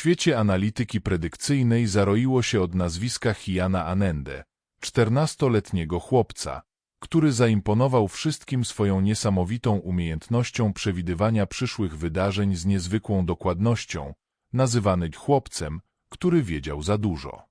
świecie analityki predykcyjnej zaroiło się od nazwiska Hiana Anende, czternastoletniego chłopca, który zaimponował wszystkim swoją niesamowitą umiejętnością przewidywania przyszłych wydarzeń z niezwykłą dokładnością, nazywany chłopcem, który wiedział za dużo.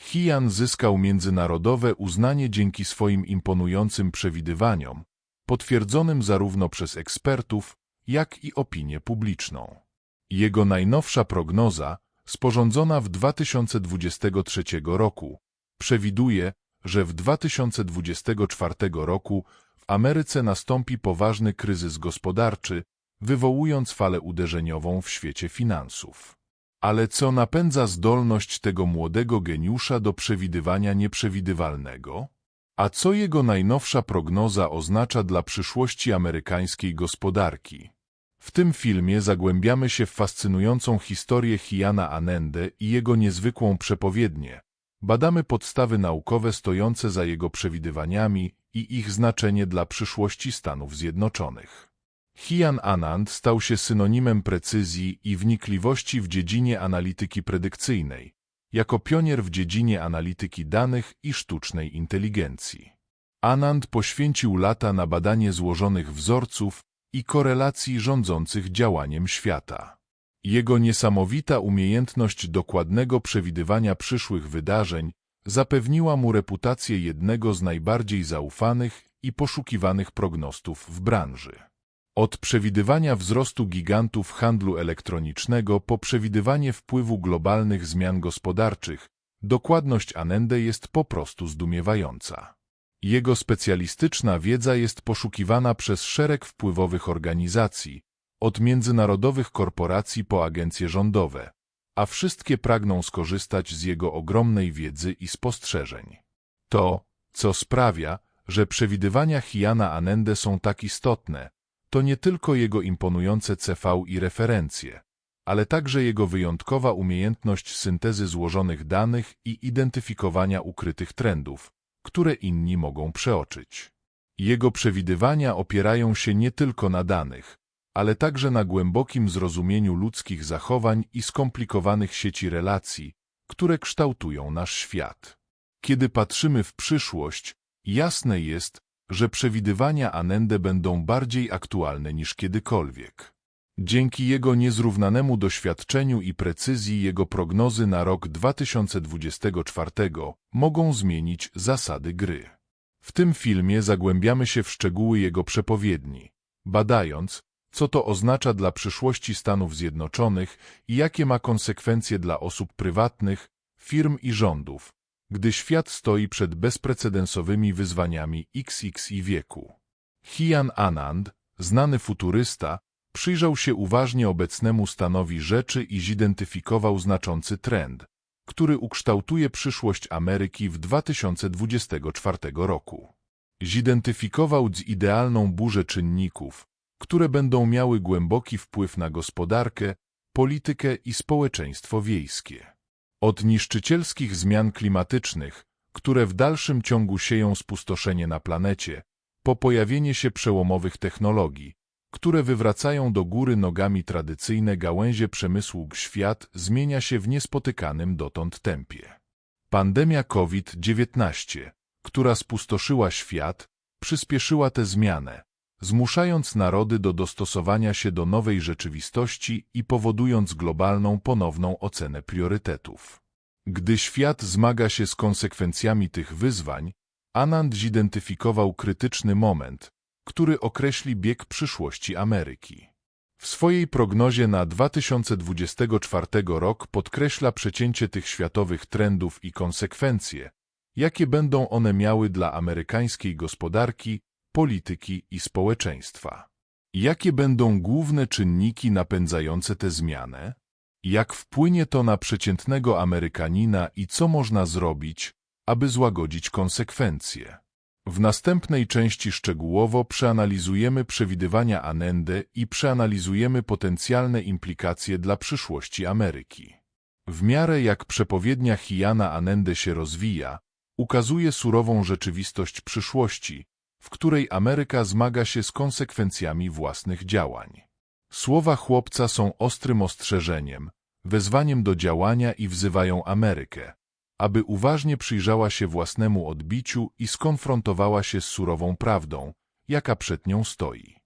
Hian zyskał międzynarodowe uznanie dzięki swoim imponującym przewidywaniom, potwierdzonym zarówno przez ekspertów, jak i opinię publiczną. Jego najnowsza prognoza, sporządzona w 2023 roku, przewiduje, że w 2024 roku w Ameryce nastąpi poważny kryzys gospodarczy, wywołując falę uderzeniową w świecie finansów. Ale co napędza zdolność tego młodego geniusza do przewidywania nieprzewidywalnego? A co jego najnowsza prognoza oznacza dla przyszłości amerykańskiej gospodarki? W tym filmie zagłębiamy się w fascynującą historię Hiana Anende i jego niezwykłą przepowiednię. Badamy podstawy naukowe stojące za jego przewidywaniami i ich znaczenie dla przyszłości Stanów Zjednoczonych. Hian Anand stał się synonimem precyzji i wnikliwości w dziedzinie analityki predykcyjnej, jako pionier w dziedzinie analityki danych i sztucznej inteligencji. Anand poświęcił lata na badanie złożonych wzorców i korelacji rządzących działaniem świata. Jego niesamowita umiejętność dokładnego przewidywania przyszłych wydarzeń zapewniła mu reputację jednego z najbardziej zaufanych i poszukiwanych prognostów w branży. Od przewidywania wzrostu gigantów handlu elektronicznego po przewidywanie wpływu globalnych zmian gospodarczych, dokładność Anende jest po prostu zdumiewająca. Jego specjalistyczna wiedza jest poszukiwana przez szereg wpływowych organizacji, od międzynarodowych korporacji po agencje rządowe, a wszystkie pragną skorzystać z jego ogromnej wiedzy i spostrzeżeń. To, co sprawia, że przewidywania Hiana Anende są tak istotne, to nie tylko jego imponujące CV i referencje, ale także jego wyjątkowa umiejętność syntezy złożonych danych i identyfikowania ukrytych trendów, które inni mogą przeoczyć. Jego przewidywania opierają się nie tylko na danych, ale także na głębokim zrozumieniu ludzkich zachowań i skomplikowanych sieci relacji, które kształtują nasz świat. Kiedy patrzymy w przyszłość, jasne jest, że przewidywania Anende będą bardziej aktualne niż kiedykolwiek. Dzięki jego niezrównanemu doświadczeniu i precyzji jego prognozy na rok 2024 mogą zmienić zasady gry. W tym filmie zagłębiamy się w szczegóły jego przepowiedni, badając, co to oznacza dla przyszłości Stanów Zjednoczonych i jakie ma konsekwencje dla osób prywatnych, firm i rządów, gdy świat stoi przed bezprecedensowymi wyzwaniami XX i wieku. Hian Anand, znany futurysta, przyjrzał się uważnie obecnemu stanowi rzeczy i zidentyfikował znaczący trend, który ukształtuje przyszłość Ameryki w 2024 roku. Zidentyfikował idealną burzę czynników, które będą miały głęboki wpływ na gospodarkę, politykę i społeczeństwo wiejskie. Od niszczycielskich zmian klimatycznych, które w dalszym ciągu sieją spustoszenie na planecie, po pojawienie się przełomowych technologii, które wywracają do góry nogami tradycyjne gałęzie przemysłu, świat zmienia się w niespotykanym dotąd tempie. Pandemia COVID-19, która spustoszyła świat, przyspieszyła tę zmianę, zmuszając narody do dostosowania się do nowej rzeczywistości i powodując globalną ponowną ocenę priorytetów. Gdy świat zmaga się z konsekwencjami tych wyzwań, Anand zidentyfikował krytyczny moment, który określi bieg przyszłości Ameryki. W swojej prognozie na 2024 rok podkreśla przecięcie tych światowych trendów i konsekwencje, jakie będą one miały dla amerykańskiej gospodarki polityki i społeczeństwa. Jakie będą główne czynniki napędzające tę zmianę? Jak wpłynie to na przeciętnego Amerykanina i co można zrobić, aby złagodzić konsekwencje? W następnej części szczegółowo przeanalizujemy przewidywania Anende i przeanalizujemy potencjalne implikacje dla przyszłości Ameryki. W miarę jak przepowiednia Hiana Anende się rozwija, ukazuje surową rzeczywistość przyszłości, w której Ameryka zmaga się z konsekwencjami własnych działań. Słowa chłopca są ostrym ostrzeżeniem, wezwaniem do działania i wzywają Amerykę, aby uważnie przyjrzała się własnemu odbiciu i skonfrontowała się z surową prawdą, jaka przed nią stoi.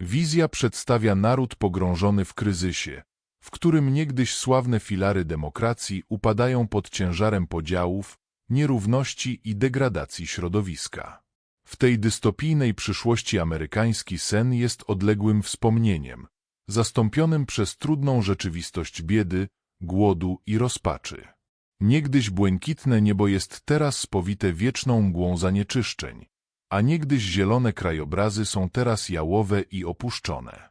Wizja przedstawia naród pogrążony w kryzysie, w którym niegdyś sławne filary demokracji upadają pod ciężarem podziałów, nierówności i degradacji środowiska. W tej dystopijnej przyszłości amerykański sen jest odległym wspomnieniem, zastąpionym przez trudną rzeczywistość biedy, głodu i rozpaczy. Niegdyś błękitne niebo jest teraz spowite wieczną mgłą zanieczyszczeń, a niegdyś zielone krajobrazy są teraz jałowe i opuszczone.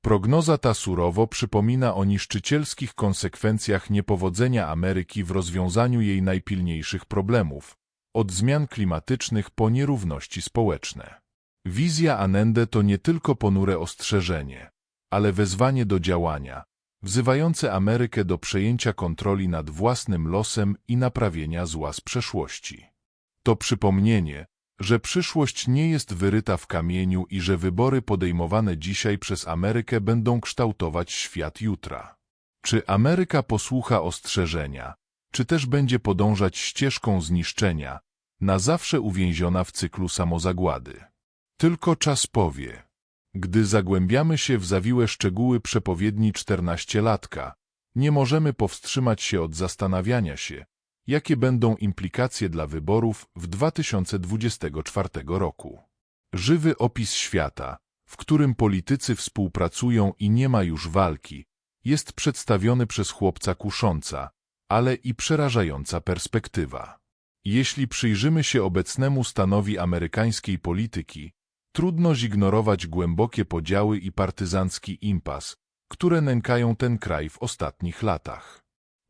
Prognoza ta surowo przypomina o niszczycielskich konsekwencjach niepowodzenia Ameryki w rozwiązaniu jej najpilniejszych problemów, od zmian klimatycznych po nierówności społeczne. Wizja Anende to nie tylko ponure ostrzeżenie, ale wezwanie do działania, wzywające Amerykę do przejęcia kontroli nad własnym losem i naprawienia zła z przeszłości. To przypomnienie, że przyszłość nie jest wyryta w kamieniu i że wybory podejmowane dzisiaj przez Amerykę będą kształtować świat jutra. Czy Ameryka posłucha ostrzeżenia, czy też będzie podążać ścieżką zniszczenia, na zawsze uwięziona w cyklu samozagłady? Tylko czas powie. Gdy zagłębiamy się w zawiłe szczegóły przepowiedni czternastolatka, nie możemy powstrzymać się od zastanawiania się, jakie będą implikacje dla wyborów w 2024 roku. Żywy opis świata, w którym politycy współpracują i nie ma już walki, jest przedstawiony przez chłopca kusząca, ale i przerażająca perspektywa. Jeśli przyjrzymy się obecnemu stanowi amerykańskiej polityki, trudno zignorować głębokie podziały i partyzancki impas, które nękają ten kraj w ostatnich latach.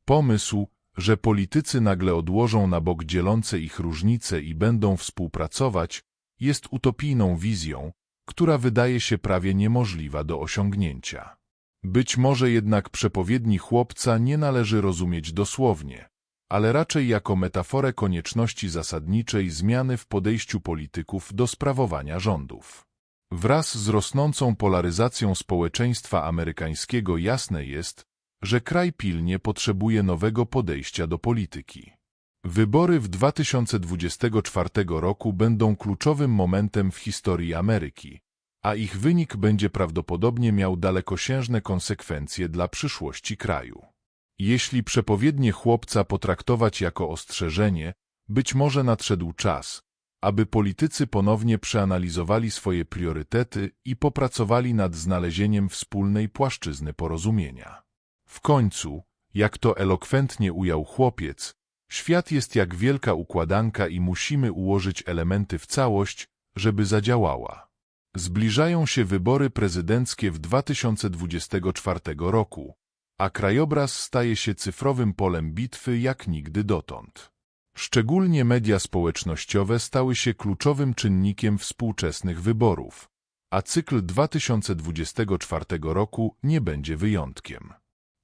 Pomysł, że politycy nagle odłożą na bok dzielące ich różnice i będą współpracować, jest utopijną wizją, która wydaje się prawie niemożliwa do osiągnięcia. Być może jednak przepowiedni chłopca nie należy rozumieć dosłownie, ale raczej jako metaforę konieczności zasadniczej zmiany w podejściu polityków do sprawowania rządów. Wraz z rosnącą polaryzacją społeczeństwa amerykańskiego jasne jest, że kraj pilnie potrzebuje nowego podejścia do polityki. Wybory w 2024 roku będą kluczowym momentem w historii Ameryki, a ich wynik będzie prawdopodobnie miał dalekosiężne konsekwencje dla przyszłości kraju. Jeśli przepowiednie chłopca potraktować jako ostrzeżenie, być może nadszedł czas, aby politycy ponownie przeanalizowali swoje priorytety i popracowali nad znalezieniem wspólnej płaszczyzny porozumienia. W końcu, jak to elokwentnie ujął chłopiec, świat jest jak wielka układanka i musimy ułożyć elementy w całość, żeby zadziałała. Zbliżają się wybory prezydenckie w 2024 roku, a krajobraz staje się cyfrowym polem bitwy jak nigdy dotąd. Szczególnie media społecznościowe stały się kluczowym czynnikiem współczesnych wyborów, a cykl 2024 roku nie będzie wyjątkiem.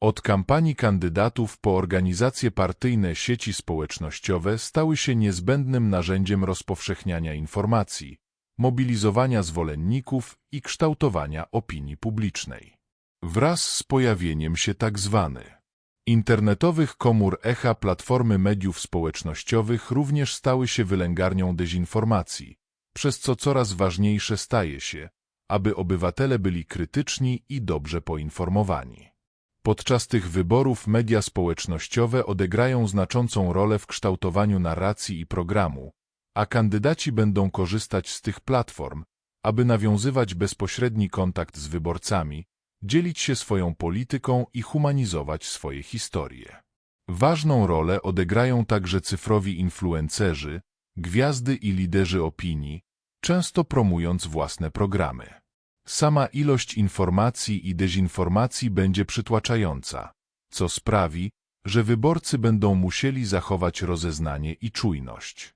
Od kampanii kandydatów po organizacje partyjne sieci społecznościowe stały się niezbędnym narzędziem rozpowszechniania informacji, mobilizowania zwolenników i kształtowania opinii publicznej. Wraz z pojawieniem się. Tak internetowych komór echa platformy mediów społecznościowych również stały się wylęgarnią dezinformacji, przez co coraz ważniejsze staje się, aby obywatele byli krytyczni i dobrze poinformowani. Podczas tych wyborów media społecznościowe odegrają znaczącą rolę w kształtowaniu narracji i programu, a kandydaci będą korzystać z tych platform, aby nawiązywać bezpośredni kontakt z wyborcami, dzielić się swoją polityką i humanizować swoje historie. Ważną rolę odegrają także cyfrowi influencerzy, gwiazdy i liderzy opinii, często promując własne programy. Sama ilość informacji i dezinformacji będzie przytłaczająca, co sprawi, że wyborcy będą musieli zachować rozeznanie i czujność.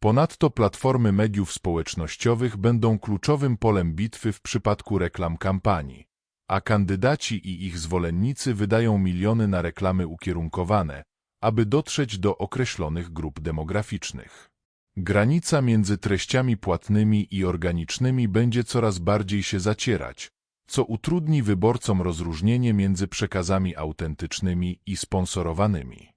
Ponadto platformy mediów społecznościowych będą kluczowym polem bitwy w przypadku reklam kampanii, a kandydaci i ich zwolennicy wydają miliony na reklamy ukierunkowane, aby dotrzeć do określonych grup demograficznych. Granica między treściami płatnymi i organicznymi będzie coraz bardziej się zacierać, co utrudni wyborcom rozróżnienie między przekazami autentycznymi i sponsorowanymi.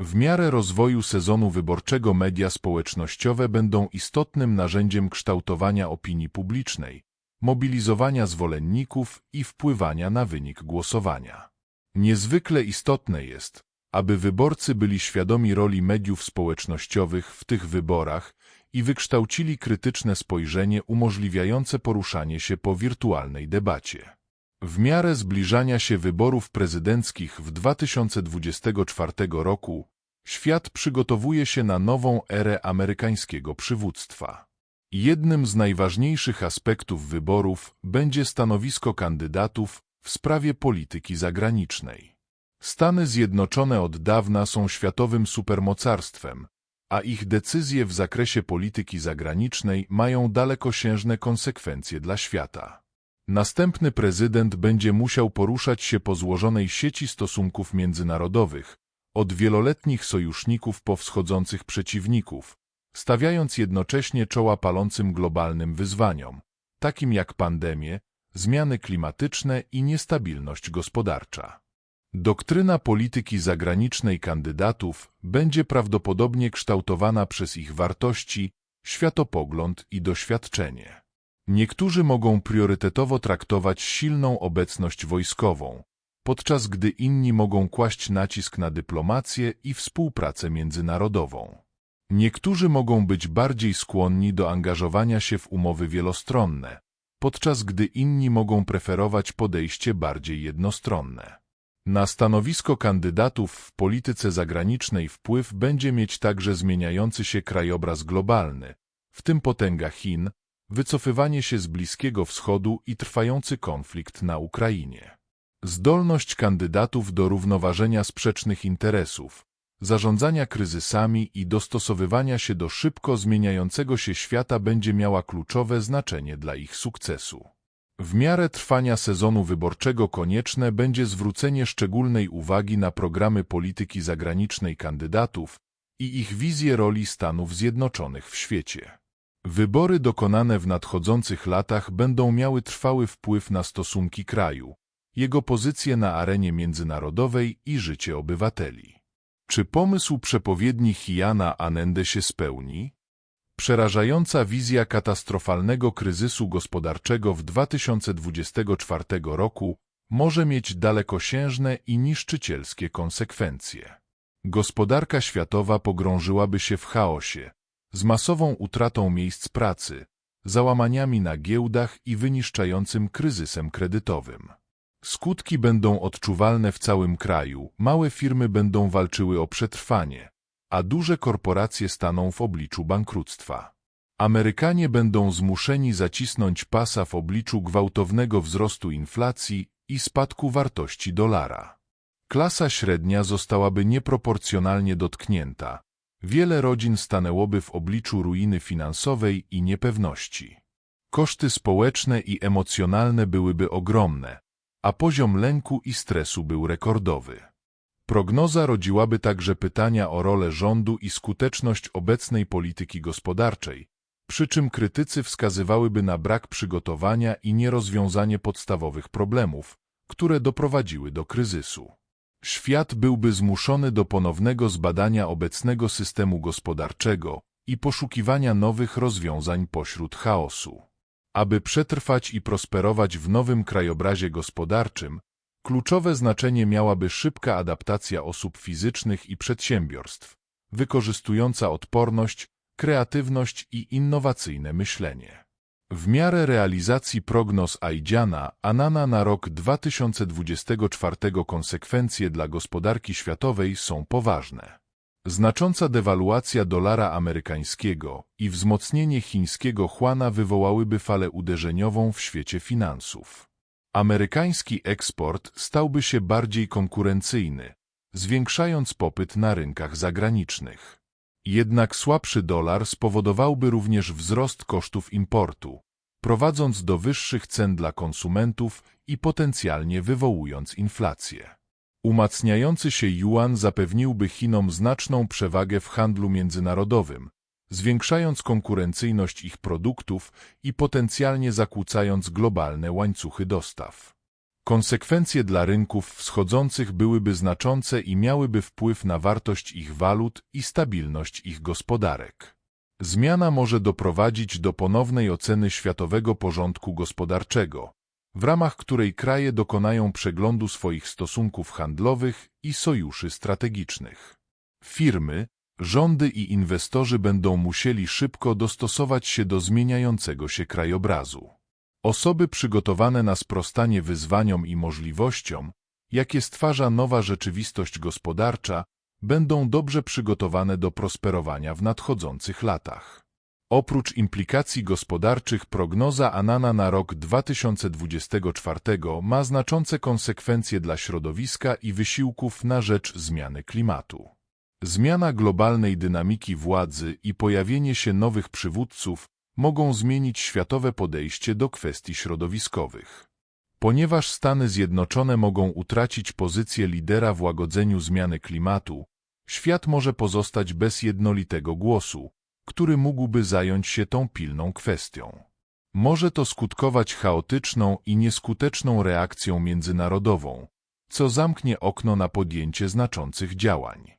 W miarę rozwoju sezonu wyborczego media społecznościowe będą istotnym narzędziem kształtowania opinii publicznej, mobilizowania zwolenników i wpływania na wynik głosowania. Niezwykle istotne jest, aby wyborcy byli świadomi roli mediów społecznościowych w tych wyborach i wykształcili krytyczne spojrzenie umożliwiające poruszanie się po wirtualnej debacie. W miarę zbliżania się wyborów prezydenckich w 2024 roku, świat przygotowuje się na nową erę amerykańskiego przywództwa. Jednym z najważniejszych aspektów wyborów będzie stanowisko kandydatów w sprawie polityki zagranicznej. Stany Zjednoczone od dawna są światowym supermocarstwem, a ich decyzje w zakresie polityki zagranicznej mają dalekosiężne konsekwencje dla świata. Następny prezydent będzie musiał poruszać się po złożonej sieci stosunków międzynarodowych, od wieloletnich sojuszników po wschodzących przeciwników, stawiając jednocześnie czoła palącym globalnym wyzwaniom, takim jak pandemie, zmiany klimatyczne i niestabilność gospodarcza. Doktryna polityki zagranicznej kandydatów będzie prawdopodobnie kształtowana przez ich wartości, światopogląd i doświadczenie. Niektórzy mogą priorytetowo traktować silną obecność wojskową, podczas gdy inni mogą kłaść nacisk na dyplomację i współpracę międzynarodową. Niektórzy mogą być bardziej skłonni do angażowania się w umowy wielostronne, podczas gdy inni mogą preferować podejście bardziej jednostronne. Na stanowisko kandydatów w polityce zagranicznej wpływ będzie mieć także zmieniający się krajobraz globalny, w tym potęga Chin, wycofywanie się z Bliskiego Wschodu i trwający konflikt na Ukrainie. Zdolność kandydatów do równoważenia sprzecznych interesów, zarządzania kryzysami i dostosowywania się do szybko zmieniającego się świata będzie miała kluczowe znaczenie dla ich sukcesu. W miarę trwania sezonu wyborczego konieczne będzie zwrócenie szczególnej uwagi na programy polityki zagranicznej kandydatów i ich wizję roli Stanów Zjednoczonych w świecie. Wybory dokonane w nadchodzących latach będą miały trwały wpływ na stosunki kraju, jego pozycję na arenie międzynarodowej i życie obywateli. Czy pomysł przepowiedni Hiana Anende się spełni? Przerażająca wizja katastrofalnego kryzysu gospodarczego w 2024 roku może mieć dalekosiężne i niszczycielskie konsekwencje. Gospodarka światowa pogrążyłaby się w chaosie, z masową utratą miejsc pracy, załamaniami na giełdach i wyniszczającym kryzysem kredytowym. Skutki będą odczuwalne w całym kraju, małe firmy będą walczyły o przetrwanie, a duże korporacje staną w obliczu bankructwa. Amerykanie będą zmuszeni zacisnąć pasa w obliczu gwałtownego wzrostu inflacji i spadku wartości dolara. Klasa średnia zostałaby nieproporcjonalnie dotknięta. Wiele rodzin stanęłoby w obliczu ruiny finansowej i niepewności. Koszty społeczne i emocjonalne byłyby ogromne, a poziom lęku i stresu był rekordowy. Prognoza rodziłaby także pytania o rolę rządu i skuteczność obecnej polityki gospodarczej, przy czym krytycy wskazywałyby na brak przygotowania i nierozwiązanie podstawowych problemów, które doprowadziły do kryzysu. Świat byłby zmuszony do ponownego zbadania obecnego systemu gospodarczego i poszukiwania nowych rozwiązań pośród chaosu. Aby przetrwać i prosperować w nowym krajobrazie gospodarczym, kluczowe znaczenie miałaby szybka adaptacja osób fizycznych i przedsiębiorstw, wykorzystująca odporność, kreatywność i innowacyjne myślenie. W miarę realizacji prognoz Aidziana, Anana na rok 2024 konsekwencje dla gospodarki światowej są poważne. Znacząca dewaluacja dolara amerykańskiego i wzmocnienie chińskiego Huana wywołałyby falę uderzeniową w świecie finansów. Amerykański eksport stałby się bardziej konkurencyjny, zwiększając popyt na rynkach zagranicznych. Jednak słabszy dolar spowodowałby również wzrost kosztów importu, prowadząc do wyższych cen dla konsumentów i potencjalnie wywołując inflację. Umacniający się yuan zapewniłby Chinom znaczną przewagę w handlu międzynarodowym, zwiększając konkurencyjność ich produktów i potencjalnie zakłócając globalne łańcuchy dostaw. Konsekwencje dla rynków wschodzących byłyby znaczące i miałyby wpływ na wartość ich walut i stabilność ich gospodarek. Zmiana może doprowadzić do ponownej oceny światowego porządku gospodarczego, w ramach której kraje dokonają przeglądu swoich stosunków handlowych i sojuszy strategicznych. Firmy, rządy i inwestorzy będą musieli szybko dostosować się do zmieniającego się krajobrazu. Osoby przygotowane na sprostanie wyzwaniom i możliwościom, jakie stwarza nowa rzeczywistość gospodarcza, będą dobrze przygotowane do prosperowania w nadchodzących latach. Oprócz implikacji gospodarczych prognoza Anana na rok 2024 ma znaczące konsekwencje dla środowiska i wysiłków na rzecz zmiany klimatu. Zmiana globalnej dynamiki władzy i pojawienie się nowych przywódców mogą zmienić światowe podejście do kwestii środowiskowych. Ponieważ Stany Zjednoczone mogą utracić pozycję lidera w łagodzeniu zmiany klimatu, świat może pozostać bez jednolitego głosu, który mógłby zająć się tą pilną kwestią. Może to skutkować chaotyczną i nieskuteczną reakcją międzynarodową, co zamknie okno na podjęcie znaczących działań.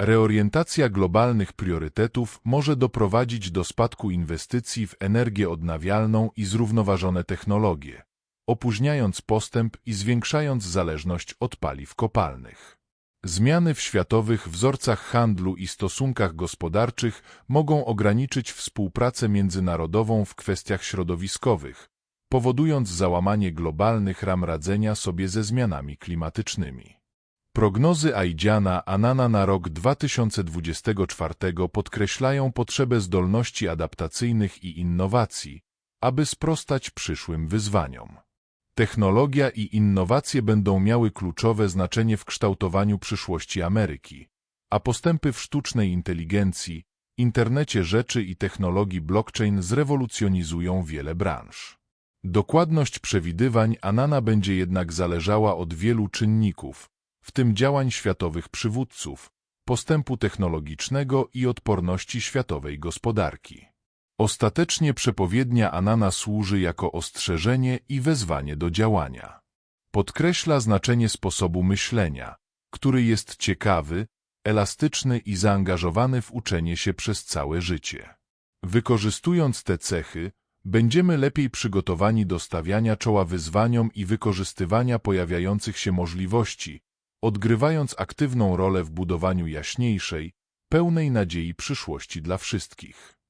Reorientacja globalnych priorytetów może doprowadzić do spadku inwestycji w energię odnawialną i zrównoważone technologie, opóźniając postęp i zwiększając zależność od paliw kopalnych. Zmiany w światowych wzorcach handlu i stosunkach gospodarczych mogą ograniczyć współpracę międzynarodową w kwestiach środowiskowych, powodując załamanie globalnych ram radzenia sobie ze zmianami klimatycznymi. Prognozy Aidziana Anana na rok 2024 podkreślają potrzebę zdolności adaptacyjnych i innowacji, aby sprostać przyszłym wyzwaniom. Technologia i innowacje będą miały kluczowe znaczenie w kształtowaniu przyszłości Ameryki, a postępy w sztucznej inteligencji, internecie rzeczy i technologii blockchain zrewolucjonizują wiele branż. Dokładność przewidywań Anana będzie jednak zależała od wielu czynników, w tym działań światowych przywódców, postępu technologicznego i odporności światowej gospodarki. Ostatecznie przepowiednia Anana służy jako ostrzeżenie i wezwanie do działania. Podkreśla znaczenie sposobu myślenia, który jest ciekawy, elastyczny i zaangażowany w uczenie się przez całe życie. Wykorzystując te cechy, będziemy lepiej przygotowani do stawiania czoła wyzwaniom i wykorzystywania pojawiających się możliwości, odgrywając aktywną rolę w budowaniu jaśniejszej, pełnej nadziei przyszłości dla wszystkich.